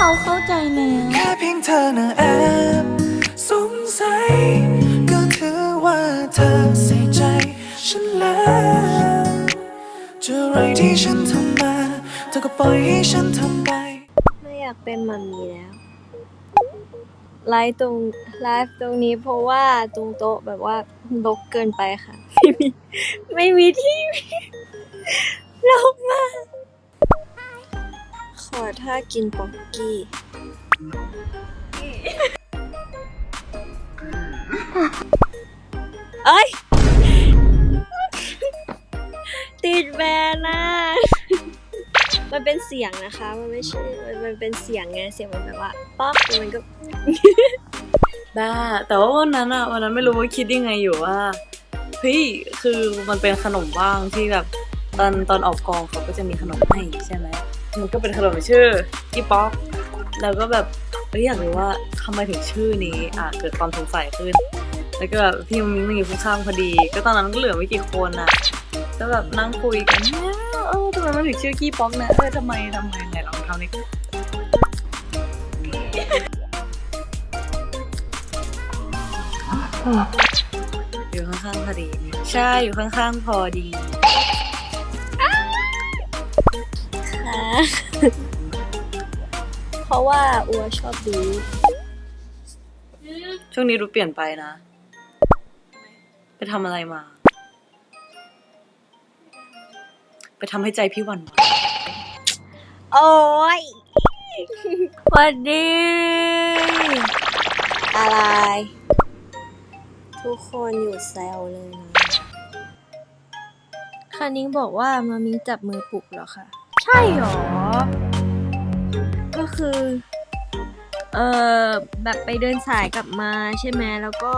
เขาเข้าใจแล้วแค่เพียงเธอนะแอบสงสัยก็ถือว่าเธอใส่ใจ ฉันแล้วจะอะไรที่ฉันทำมาเธอก็ปล่อยให้ฉันทำไป ไม่อยากเป็นมัมมี่แล้ว ไลฟ์ตรงไลฟ์ตรงนี้เพราะว่าตรงโต๊ะแบบว่าลกเกินไปค่ะ ไม่มีไม่มีที่ลกมาก ขอท่ากินป๊อกกี้ เอ้ย ติดแบนนะมันเป็นเสียงนะคะ มันไม่ใช่ มันมันเป็นเสียงไง เสียงมันแบบว่า ป๊อกแล้วมันก็ บ้า แต่ว่าวันนั้นอะวันนั้นไม่รู้ว่าคิดยังไงอยู่ว่าเฮ้ยคือมันเป็นขนมบ้างที่แบบตอนตอนออกกองเขาก็จะมีขนมให้ใช่ไหม มันก็เป็นขนมชื่อกิ๊ป๊อกแล้วก็แบบเฮ้ยอยากรู้ว่าทำไมถึงชื่อนี้อะเกิดความสงสัยขึ้น แล้วก็แบบพี่มิ้งมันอยู่ข้างๆพอดี ก็ตอนนั้นก็เหลือไม่กี่คนอะก็แบบนั่งคุยกันเนี่ยเออทำไมมันถึงชื่อกี้ป๊อกนะเออทำไมทำไมไหนลองทำนี่อยู่ข้างๆพอดี ใช่อยู่ข้างๆพอดี เพราะว่าอัวชอบดู ช่วงนี้ดูเปลี่ยนไปนะ ไปทำอะไรมา ไปทำให้ใจพี่หวันไหว โอ้ยสวัสดี อะไร ทุกคนอยู่แซวเลยนะ คานิ้งบอกว่ามามิงจับมือปลุกเหรอคะใช่หรอ ก็คือ เออแบบไปเดินสายกลับมาใช่ไหมแล้วก็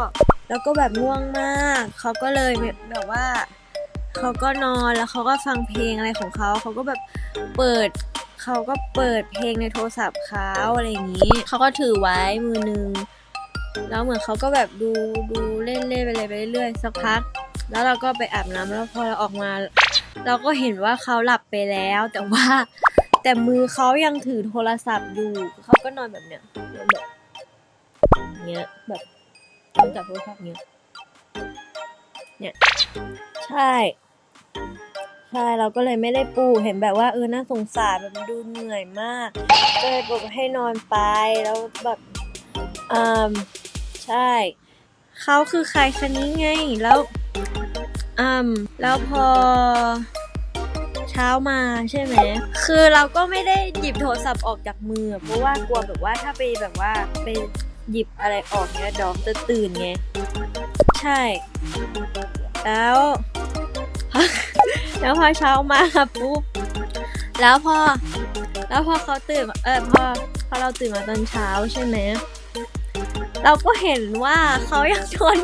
แล้วก็แบบง่วงมาก เขาก็เลยแบบแบบว่า เขาก็นอนแล้วเขาก็ฟังเพลงอะไรของเขา เขาก็แบบเปิด เขาก็เปิดเพลงในโทรศัพท์เขาอะไรอย่างนี้ เขาก็ถือไว้มือนึง แล้วเหมือนเขาก็แบบดูดูเล่นเล่นไปเลยไปเรื่อยสักพัก แล้วเราก็ไปอาบน้ำแล้วพอเราออกมา เราก็เห็นว่าเขาหลับไปแล้ว แต่ว่า แต่มือเขายังถือโทรศัพท์อยู่เขาก็นอนแบบเนี้ยนอนแบบเนี้ยแบบนอนจับโทรศัพท์เนี้ยเนี่ยใช่ ใช่เราก็เลยไม่ได้ปลูกเห็นแบบว่าเออน่าสงสารแบบดูเหนื่อยมากก็เลยบอกให้นอนไปแล้วแบบอ่าใช่เขาคือใครคนนี้ไงแล้ว อืมแล้วพอ เช้ามาใช่ไหม คือเราก็ไม่ได้หยิบโทรศัพท์ออกจากมือ เพราะว่ากลัวแบบว่าถ้าไปแบบว่าไปหยิบอะไรออกเนี้ยดอมจะตื่นไง ใช่ แล้ว แล้วพอเช้ามาปุ๊บ แล้วพอ แล้วพอเขาตื่น เออพอพอเราตื่นมาตอนเช้าใช่ไหม เราก็เห็นว่าเขายังนอน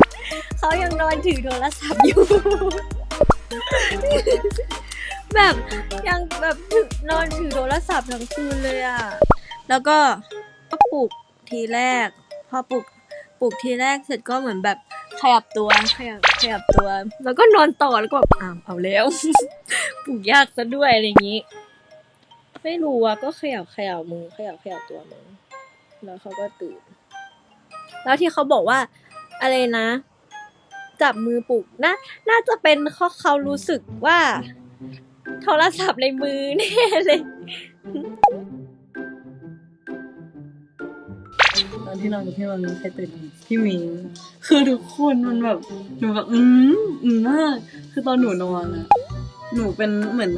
เขายังนอนถือโทรศัพท์อยู่ แบบยังแบบถือนอนถือโทรศัพท์ทั้งคืนเลยอะ แล้วก็ก็ปลุกทีแรก พอปลุกปลุกทีแรกเสร็จก็เหมือนแบบขยับตัวขยับขยับตัว แล้วก็นอนต่อแล้วก็แบบอ้าวเอาแล้ว ปลุกยากซะด้วยอะไรอย่างนี้ ไม่รู้อะก็ขยับขยับมือขยับขยับตัวมือแล้วเขาก็ตื่น แล้วที่เขาบอกว่าอะไรนะ จับมือปลุกน่าน่าจะเป็นเพราะเขารู้สึกว่า โทรศัพท์ในมือแน่เลย ตอนที่นอนกับพี่มันใครตื่นพี่มิงคือทุกคนมันแบบหนูแบบอืมอืมมากคือตอนหนูนอนอะหนูเป็นเหมือน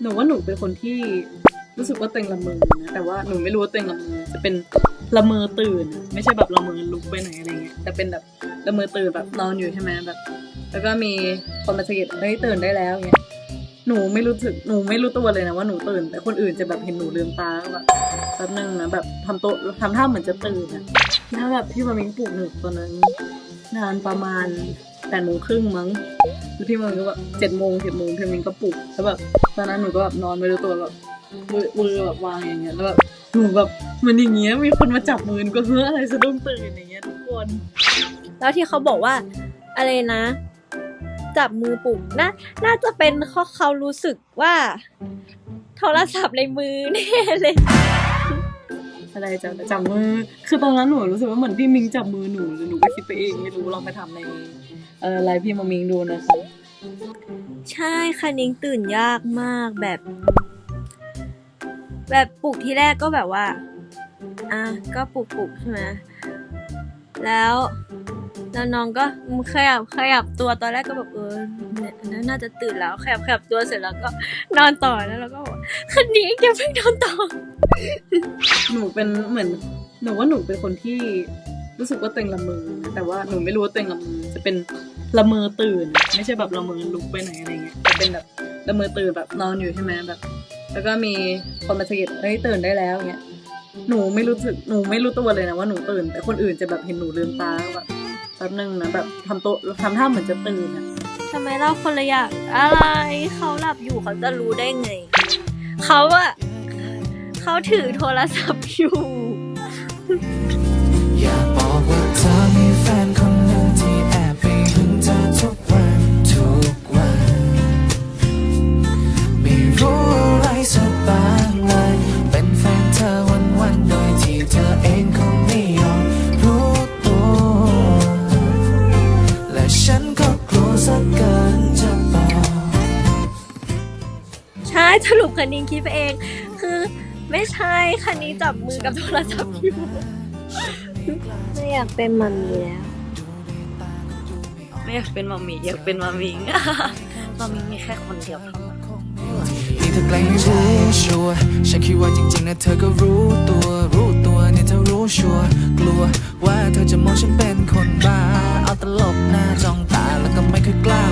หนูว่าหนูเป็นคนที่รู้สึกว่าตัวเองละเมอนะแต่ว่าหนูไม่รู้ว่าตัวเองละเมอจะเป็นละเมอตื่น ไม่ใช่แบบละเมอลุกไปไหนอะไรเงี้ยแต่เป็นแบบ และเมอตื่นแบบนอนอยู่ใช่ไหมแบบ แล้วก็มีคนมาสะกิดเฮ้ยตื่นได้แล้วเงี้ยหนูไม่รู้สึกหนูไม่รู้ตัวเลยนะว่าหนูตื่น แต่คนอื่นจะแบบเห็นหนูลืมตาแบบแป๊บนึงนะแบบทำตัวทำท่าเหมือนจะตื่นอะแล้วแบบพี่มามิงปลุกหนูตอนนั้น นานประมาณแปดโมงครึ่งมั้งแล้วพี่มามิงก็แบบเจ็ดโมงเจ็ดโมงพี่มามิงก็ปลุกแล้วแบบตอนนั้นหนูก็แบบนอนไม่รู้ตัวแบบมือมือแบบวางอย่างเงี้ยแล้วแบบหนูแบบ มันอย่างเงี้ยมีคนมาจับมือหนูก็เฮ้ออะไรสะดุ้งตื่นอย่างเงี้ยทุกคน แล้วที่เขาบอกว่าอะไรนะ จับมือปลุกน่าน่าจะเป็นเพราะเขารู้สึกว่าโทรศัพท์ในมือแน่เลยอะไรจับจับมือ คือตอนนั้นหนูรู้สึกว่าเหมือนพี่มิงจับมือหนูหรือหนูก็คิดไปเองไม่รู้ลองไปทำในเอ่อไลฟ์พี่มามิงดูนะคะใช่ค่ะนิ้งตื่นยากมากแบบ แบบปลุกที่แรกก็แบบว่า อะก็ปลุกปลุกใช่ไหมแล้วแล้วน้องก็ขยับขยับตัวตอนแรกก็แบบเออเนี่ยน่าจะตื่นแล้วขยับขยับตัวเสร็จแล้วก็นอนต่อแล้วเราก็บอกคันนี้อย่าเพิ่นอนต่อ หนูเป็นเหมือนหนูว่าหนูเป็นคนที่รู้สึกว่าตัวเองละเมอแต่ว่าหนูไม่รู้ว่าตัวเองละเมอจะเป็นละเมอตื่น ไม่ใช่แบบละเมอลุกไปไหนอะไรเงี้ยจะเป็นแบบละเมอตื่นแบบนอนอยู่ใช่ไหมแบบ แล้วก็มีคนมาสะกิดเฮ้ยตื่นได้แล้วเงี้ย หนูไม่รู้สึกหนูไม่รู้ตัวเลยนะว่าหนูตื่น แต่คนอื่นจะแบบเห็นหนูลืมตาแบบแป๊บนึงนะแบบทำตัวทำท่าเหมือนจะตื่นอะทำไมเราคนละอย่างอะไรเขาหลับอยู่เขาจะรู้ได้ไงเขาอะเขาถือโทรศัพท์อยู่ อยาบอกว่าเธอมีแฟน ใช่สรุปคันนิ้งคิดไปเอง คือไม่ใช่คันนี้จับมือกับโทรศัพท์อยู่ไม่อยากเป็นมัมมี่แล้ว ไม่อยากเป็นมามีอยากเป็นมามิงมามิงมีแค่คนเดียวเท่านั้นนี่เธอไกลไม่รู้ชัวร์ฉันคิดว่าจริงๆนะเธอก็รู้ตัวรู้ตัวเนี่ยเธอรู้ชัวร์กลัวว่าเธอจะมองฉันเป็นคนบ้า เอาตลบหน้าจ้องตาแล้วก็ไม่ค่อยกล้ามองเท่า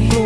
นี้แ